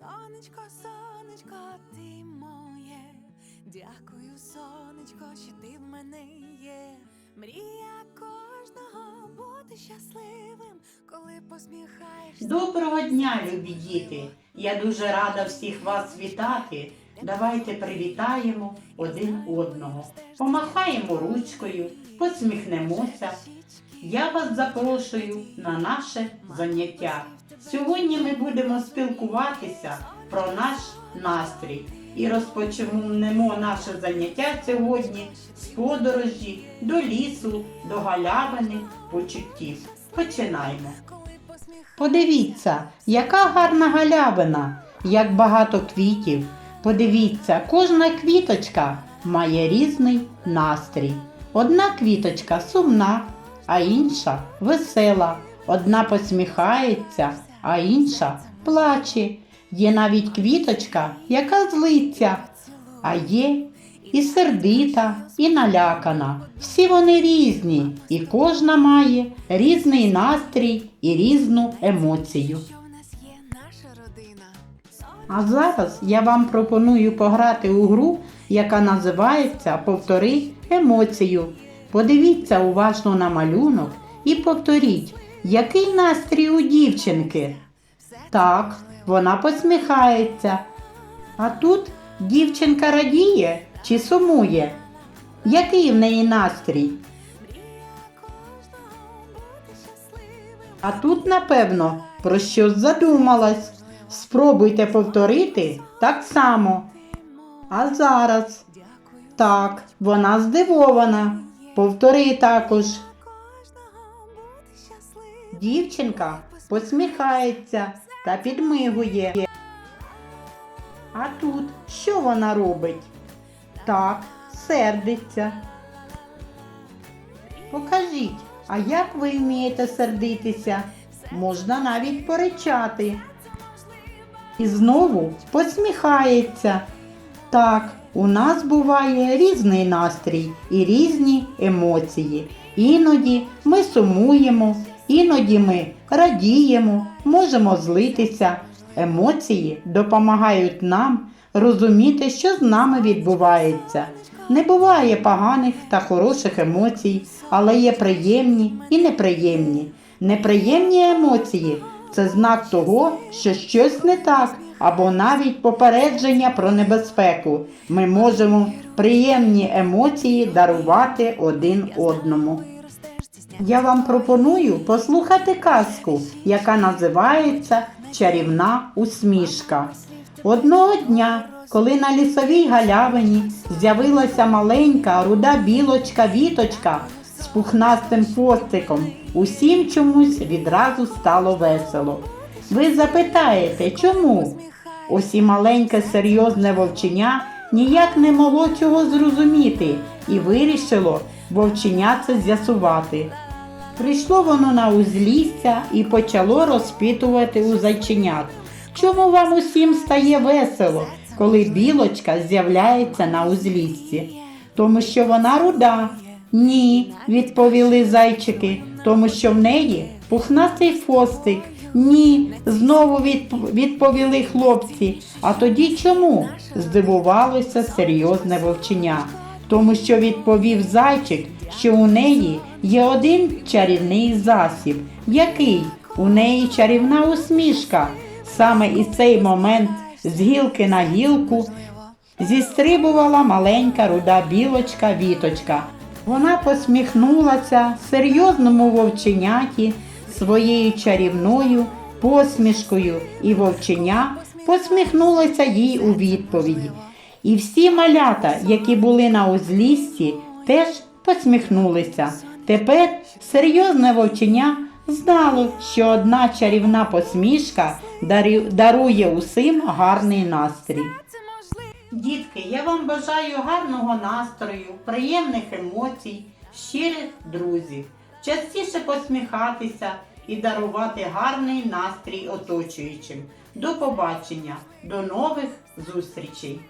Сонечко, сонечко, ти моє. Дякую, сонечко, що ти в мене є. Мрія кожного бути щасливим, коли посміхаєшся. Доброго дня, любі діти! Я дуже рада всіх вас вітати. Давайте привітаємо один одного. Помахаємо ручкою, посміхнемося. Я вас запрошую на наше заняття. Сьогодні ми будемо спілкуватися про наш настрій і розпочнемо наше заняття сьогодні з подорожі до лісу, до галявини почуттів. Починаємо. Подивіться, яка гарна галявина, як багато квітів. Подивіться, кожна квіточка має різний настрій. Одна квіточка сумна, а інша весела. Одна посміхається, а інша плаче. Є навіть квіточка, яка злиться, а є і сердита, і налякана. Всі вони різні, і кожна має різний настрій і різну емоцію. А зараз я вам пропоную пограти у гру, яка називається Повтори емоцію. Подивіться уважно на малюнок і повторіть, який настрій у дівчинки. Так, вона посміхається. А тут дівчинка радіє чи сумує? Який в неї настрій? А тут, напевно, про щось задумалась. Спробуйте повторити так само. А зараз так, вона здивована. Повтори також. Дівчинка посміхається та підмигує. А тут що вона робить? Так, сердиться. Покажіть, а як ви вмієте сердитися? Можна навіть поричати. І знову посміхається. Так, у нас буває різний настрій і різні емоції. Іноді ми сумуємо, іноді ми радіємо, можемо злитися. Емоції допомагають нам розуміти, що з нами відбувається. Не буває поганих та хороших емоцій, але є приємні і неприємні. Неприємні емоції це знак того, що щось не так, або навіть попередження про небезпеку. Ми можемо приємні емоції дарувати один одному. Я вам пропоную послухати казку, яка називається Чарівна усмішка. Одного дня, коли на лісовій галявині з'явилася маленька руда білочка віточка з пухнастим хвостиком, усім чомусь відразу стало весело. Ви запитаєте, чому? Ось і маленьке серйозне вовченя ніяк не могло цього зрозуміти і вирішило вовченя це з'ясувати. Прийшло воно на узлісся і почало розпитувати у зайченят. Чому вам усім стає весело, коли білочка з'являється на узліссі? Тому що вона руда. Ні, відповіли зайчики, тому що в неї пухнастий хвостик. Ні, знову відповіли хлопці. А тоді чому? здивувалося серйозне вовченя. Тому що відповів зайчик, що у неї є один чарівний засіб. Який? У неї чарівна усмішка. Саме і цей момент з гілки на гілку зістрибувала маленька руда білочка Віточка. Вона посміхнулася серйозному вовченяті своєю чарівною посмішкою, і вовченя посміхнулася їй у відповідь. І всі малята, які були на узліссі, теж посміхнулися. Тепер серйозне вовченя знало, що одна чарівна посмішка дарує усім гарний настрій. Дітки, я вам бажаю гарного настрою, приємних емоцій, щирих друзів, частіше посміхатися і дарувати гарний настрій оточуючим. До побачення, до нових зустрічей!